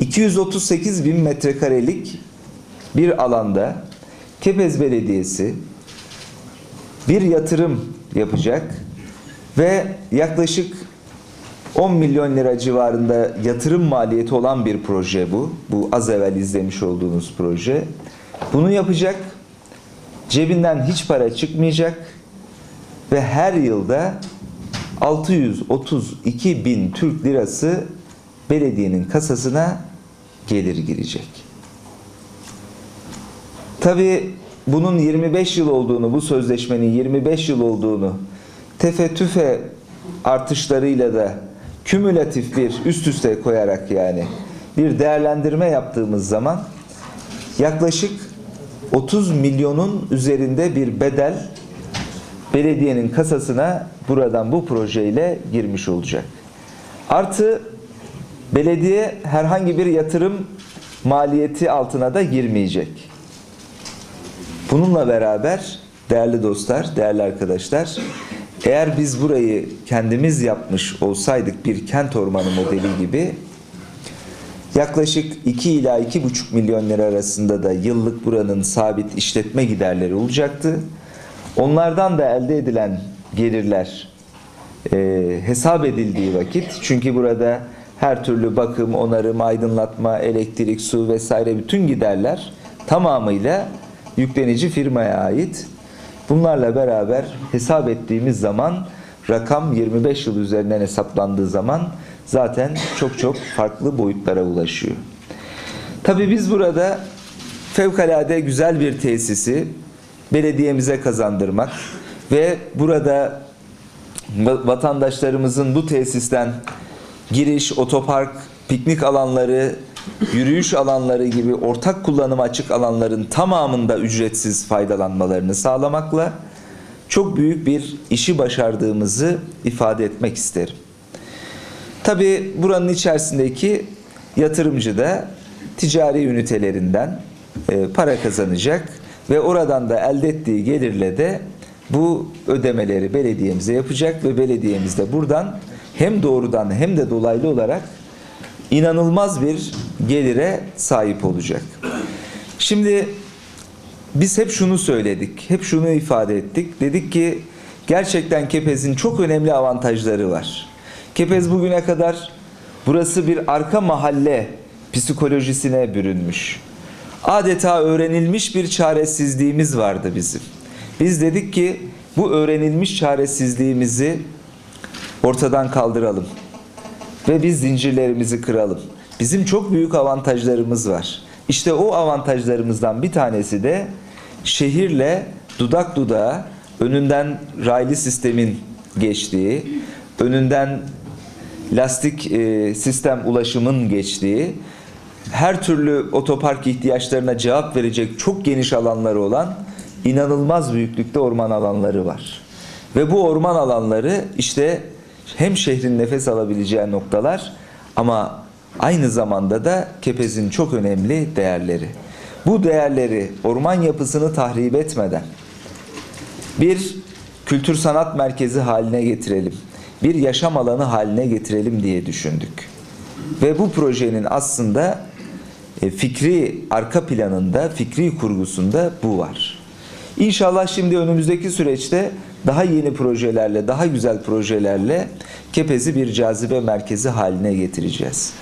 238 bin metrekarelik bir alanda Kepez Belediyesi bir yatırım yapacak ve yaklaşık 10 milyon lira civarında yatırım maliyeti olan bir proje bu. Bu az evvel izlemiş olduğunuz proje. Bunu yapacak. Cebinden hiç para çıkmayacak ve her yılda 632 bin Türk lirası belediyenin kasasına gelir girecek. Tabi bunun 25 yıl olduğunu, bu sözleşmenin 25 yıl olduğunu tefe tüfe artışlarıyla da kümülatif bir üst üste koyarak yani bir değerlendirme yaptığımız zaman yaklaşık 30 milyonun üzerinde bir bedel belediyenin kasasına buradan bu projeyle girmiş olacak. Artı belediye herhangi bir yatırım maliyeti altına da girmeyecek. Bununla beraber değerli dostlar, değerli arkadaşlar, eğer biz burayı kendimiz yapmış olsaydık bir kent ormanı modeli gibi yaklaşık 2 ila 2,5 milyon lira arasında da yıllık buranın sabit işletme giderleri olacaktı. Onlardan da elde edilen gelirler e, hesap edildiği vakit çünkü burada her türlü bakım, onarım, aydınlatma, elektrik, su vesaire bütün giderler tamamıyla yüklenici firmaya ait. Bunlarla beraber hesap ettiğimiz zaman rakam 25 yıl üzerinden hesaplandığı zaman zaten çok çok farklı boyutlara ulaşıyor. Tabii biz burada fevkalade güzel bir tesisi belediyemize kazandırmak ve burada va- vatandaşlarımızın bu tesisten giriş, otopark, piknik alanları, yürüyüş alanları gibi ortak kullanıma açık alanların tamamında ücretsiz faydalanmalarını sağlamakla çok büyük bir işi başardığımızı ifade etmek isterim. Tabi buranın içerisindeki yatırımcı da ticari ünitelerinden e, para kazanacak ve oradan da elde ettiği gelirle de bu ödemeleri belediyemize yapacak ve belediyemiz de buradan hem doğrudan hem de dolaylı olarak inanılmaz bir gelire sahip olacak. Şimdi biz hep şunu söyledik, hep şunu ifade ettik. Dedik ki gerçekten Kepez'in çok önemli avantajları var. Kepez bugüne kadar burası bir arka mahalle psikolojisine bürünmüş. Adeta öğrenilmiş bir çaresizliğimiz vardı bizim. Biz dedik ki bu öğrenilmiş çaresizliğimizi ortadan kaldıralım ve biz zincirlerimizi kıralım. Bizim çok büyük avantajlarımız var. İşte o avantajlarımızdan bir tanesi de şehirle dudak dudağa önünden raylı sistemin geçtiği, önünden lastik e, sistem ulaşımın geçtiği, her türlü otopark ihtiyaçlarına cevap verecek çok geniş alanları olan inanılmaz büyüklükte orman alanları var. Ve bu orman alanları işte hem şehrin nefes alabileceği noktalar ama aynı zamanda da Kepez'in çok önemli değerleri. Bu değerleri orman yapısını tahrip etmeden bir kültür sanat merkezi haline getirelim. Bir yaşam alanı haline getirelim diye düşündük. Ve bu projenin aslında e, fikri arka planında, fikri kurgusunda bu var. İnşallah şimdi önümüzdeki süreçte daha yeni projelerle, daha güzel projelerle Kepez'i bir cazibe merkezi haline getireceğiz.